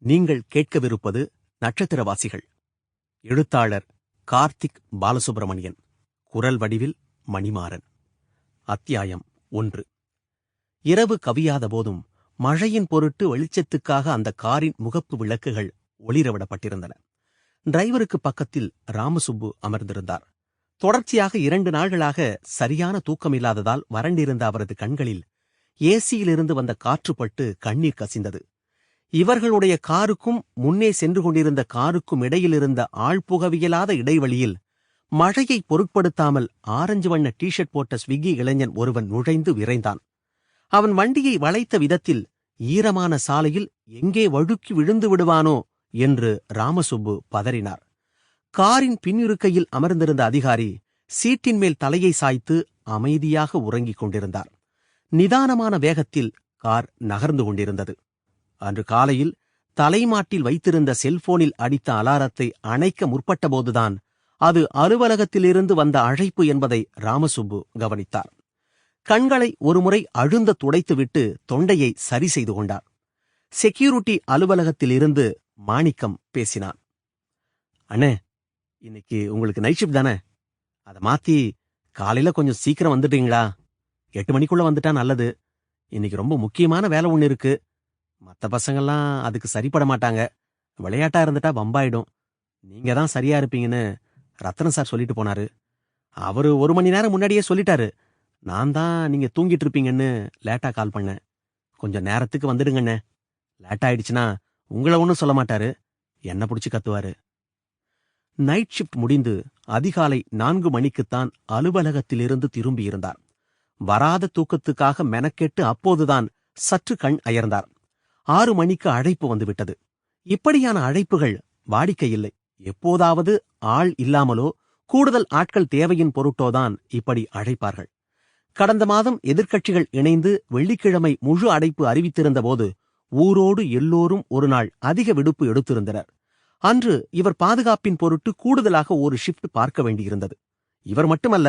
நீங்கள் கேட்கவிருப்பது நட்சத்திரவாசிகள். எழுத்தாளர் கார்த்திக் பாலசுப்பிரமணியன் குரல் வடிவில் மணிமாறன். அத்தியாயம் ஒன்று. இரவு கவியாத போதும் மழையின் பொருட்டு வெளிச்சத்துக்காக அந்த காரின் முகப்பு விளக்குகள் ஒளிரவிடப்பட்டிருந்தன. டிரைவருக்கு பக்கத்தில் ராமசுப்பு அமர்ந்திருந்தார். தொடர்ச்சியாக இரண்டு நாள்களாக சரியான தூக்கமில்லாததால் வறண்டிருந்த அவரது கண்களில் ஏசியிலிருந்து வந்த காற்றுப்பட்டு கண்ணீர் கசிந்தது. இவர்களுடைய காருக்கும் முன்னே சென்று கொண்டிருந்த காருக்கும் இடையிலிருந்த ஆழ்புகவியலாத இடைவெளியில் மழையை பொருட்படுத்தாமல் ஆரஞ்சு வண்ண டிஷர்ட் போட்ட ஸ்விக்கி இளைஞன் ஒருவன் நுழைந்து விரைந்தான். அவன் வண்டியை வளைத்த விதத்தில் ஈரமான சாலையில் எங்கே வழுக்கி விழுந்து விடுவானோ? என்று ராமசுப்பு பதறினார். காரின் பின்னிருக்கையில் அமர்ந்திருந்த அதிகாரி சீட்டின் மேல் தலையை சாய்த்து அமைதியாக உறங்கிக் கொண்டிருந்தார். நிதானமான வேகத்தில் கார் நகர்ந்து கொண்டிருந்தது. அன்று காலையில் தலைமாட்டில் வைத்திருந்த செல்போனில் அடித்த அலாரத்தை அணைக்க முற்பட்டபோதுதான் அது அலுவலகத்திலிருந்து வந்த அழைப்பு என்பதை ராமசுப்பு கவனித்தார். கண்களை ஒருமுறை அழுந்த துடைத்துவிட்டு தொண்டையை சரி செய்து கொண்டார். செக்யூரிட்டி அலுவலகத்திலிருந்து மாணிக்கம் பேசினான் அண்ணே இன்னைக்கு உங்களுக்கு நைட் ஷிஃப்ட் தானே? அதை மாத்தி காலையில கொஞ்சம் சீக்கிரம் வந்துட்டீங்களா? எட்டு மணிக்குள்ள வந்துட்டா நல்லது. இன்னைக்கு ரொம்ப முக்கியமான வேலை ஒன்று இருக்கு. மத்த பசங்கள்லாம் அதுக்கு சரிப்பட மாட்டாங்க. விளையாட்டா இருந்துட்டா பம்பாயிடும். நீங்க தான் சரியா இருப்பீங்கன்னு ரத்தன சார் சொல்லிட்டு போனாரு. அவரு ஒரு மணி நேரம் முன்னாடியே சொல்லிட்டாரு. நான் தான் நீங்க தூங்கிட்டு இருப்பீங்கன்னு லேட்டா கால் பண்ணேன். கொஞ்சம் நேரத்துக்கு வந்துடுங்கண்ணே. லேட் ஆயிடுச்சுன்னா உங்களை ஒன்றும் சொல்ல மாட்டாரு. என்ன பிடிச்சி கத்துவாரு. நைட் ஷிஃப்ட் முடிந்து அதிகாலை நான்கு மணிக்குத்தான் அலுவலகத்திலிருந்து திரும்பியிருந்தார் வராத தூக்கத்துக்காக மெனக்கெட்டு அப்போதுதான் சற்று கண் அயர்ந்தார். ஆறு மணிக்கு அழைப்பு வந்துவிட்டது. இப்படியான அழைப்புகள் வாடிக்கையில்லை. எப்போதாவது ஆள் இல்லாமலோ கூடுதல் ஆட்கள் தேவையின் பொருட்டோதான் இப்படி அழைப்பார்கள். கடந்த மாதம் எதிர்க்கட்சிகள் இணைந்து வெள்ளிக்கிழமை முழு அடைப்பு அறிவித்திருந்தபோது ஊரோடு எல்லோரும் ஒரு நாள் அதிக விடுப்பு எடுத்திருந்தனர். அன்று இவர் பாதுகாப்பின் பொருட்டு கூடுதலாக ஒரு ஷிஃப்ட் பார்க்க வேண்டியிருந்தது. இவர் மட்டுமல்ல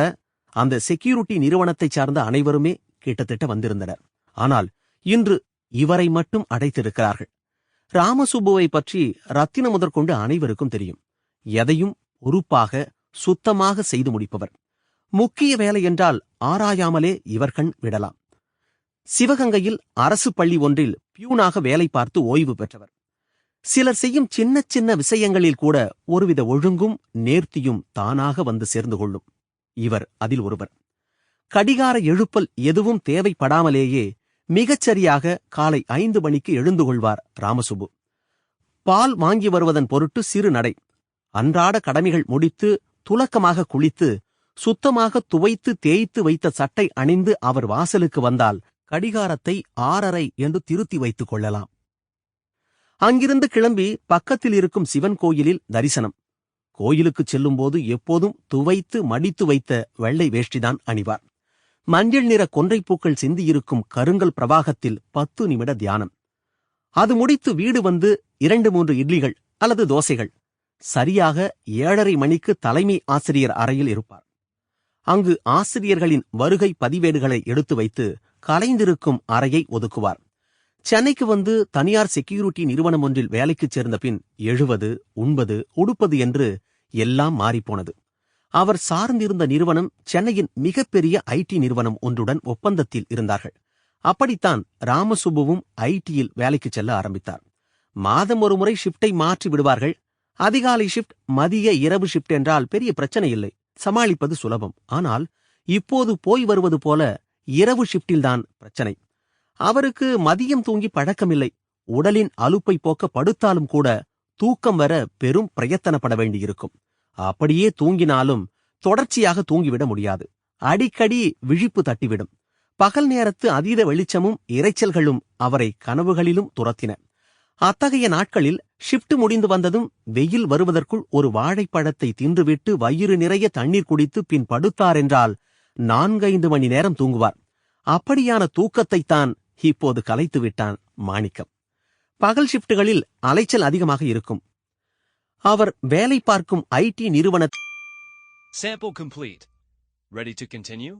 அந்த செக்யூரிட்டி நிறுவனத்தைச் சார்ந்த அனைவருமே கிட்டத்தட்ட வந்திருந்தனர். ஆனால் இன்று இவரை மட்டும் அடைத்திருக்கிறார்கள். ராமசுப்புவை பற்றி ரத்தின முதற்கொண்டு அனைவருக்கும் தெரியும். எதையும் பொறுப்பாக சுத்தமாக செய்து முடிப்பவர். முக்கிய வேலை என்றால் ஆராயாமலே இவர் கண் விடலாம். சிவகங்கையில் அரசு பள்ளி ஒன்றில் பியூனாக வேலை பார்த்து ஓய்வு பெற்றவர். சிலர் செய்யும் சின்ன சின்ன விஷயங்களில் கூட ஒருவித ஒழுங்கும் நேர்த்தியும் தானாக வந்து சேர்ந்து கொள்ளும். இவர் அதில் ஒருவர். கடிகார எழுப்பல் எதுவும் தேவைப்படாமலேயே மிகச்சரியாக காலை ஐந்து மணிக்கு எழுந்து கொள்வார் ராமசுபு பால் வாங்கி வருவதன் பொருட்டு சிறு நடை. அன்றாட கடமைகள் முடித்து துலக்கமாக குளித்து சுத்தமாக துவைத்து தேய்த்து வைத்த சட்டை அணிந்து அவர் வாசலுக்கு வந்தால் கடிகாரத்தை ஆறரை என்று திருத்தி வைத்துக் கொள்ளலாம். அங்கிருந்து கிளம்பி பக்கத்தில் இருக்கும் சிவன் கோயிலில் தரிசனம். கோயிலுக்குச் செல்லும்போது எப்போதும் துவைத்து மடித்து வைத்த வெள்ளை வேஷ்டிதான் அணிவார். மஞ்சள் நிற கொன்றைப்பூக்கள் சிந்தியிருக்கும் கருங்கல் பிரவாகத்தில் பத்து நிமிட தியானம். அது முடித்து வீடு வந்து இரண்டு மூன்று இட்லிகள் அல்லது தோசைகள். சரியாக ஏழரை மணிக்கு தலைமை ஆசிரியர் அறையில் இருப்பார். அங்கு ஆசிரியர்களின் வருகை பதிவேடுகளை எடுத்து வைத்து கலைந்திருக்கும் அறையை ஒதுக்குவார். சென்னைக்கு வந்து தனியார் செக்யூரிட்டி நிறுவனம் ஒன்றில் வேலைக்குச் சேர்ந்த பின் எழுவது உண்பது உடுப்பது என்று எல்லாம் மாறிப்போனது. அவர் சார்ந்திருந்த நிறுவனம் சென்னையின் மிகப்பெரிய ஐடி நிறுவனம் ஒன்றுடன் ஒப்பந்தத்தில் இருந்தார்கள். அப்படித்தான் ராமசுபுவும் ஐடியில் வேலைக்குச் செல்ல ஆரம்பித்தார். மாதம் ஒரு முறை ஷிப்டை மாற்றி விடுவார்கள். அதிகாலை ஷிப்ட் மதிய இரவு ஷிப்ட் என்றால் பெரிய பிரச்சனை இல்லை. சமாளிப்பது சுலபம். ஆனால் இப்போது போய் வருவது போல இரவு ஷிப்டில்தான் பிரச்சனை. அவருக்கு மதியம் தூங்கி பழக்கமில்லை. உடலின் அலுப்பை போக்க படுத்தாலும் கூட தூக்கம் வர பெரும் பிரயத்தனப்பட வேண்டியிருக்கும். அப்படியே தூங்கினாலும் தொடர்ச்சியாக தூங்கிவிட முடியாது. அடிக்கடி விழிப்பு தட்டிவிடும். பகல் நேரத்து அதீத வெளிச்சமும் இரைச்சல்களும் அவரை கனவுகளிலும் துரத்தின. அத்தகைய நாட்களில் ஷிப்ட் முடிந்து வந்ததும் வெயில் வருவதற்குள் ஒரு வாழைப்பழத்தை தின்றுவிட்டு வயிறு நிறைய தண்ணீர் குடித்து பின் படுத்தார் என்றால் நான்கைந்து மணி நேரம் தூங்குவார். அப்படியான தூக்கத்தைத்தான் இப்போது கலைத்து விட்டான் மாணிக்கம். பகல் ஷிப்டுகளில் அலைச்சல் அதிகமாக இருக்கும். அவர் வேலை பார்க்கும் ஐடி நிறுவன Sample complete. Ready to continue?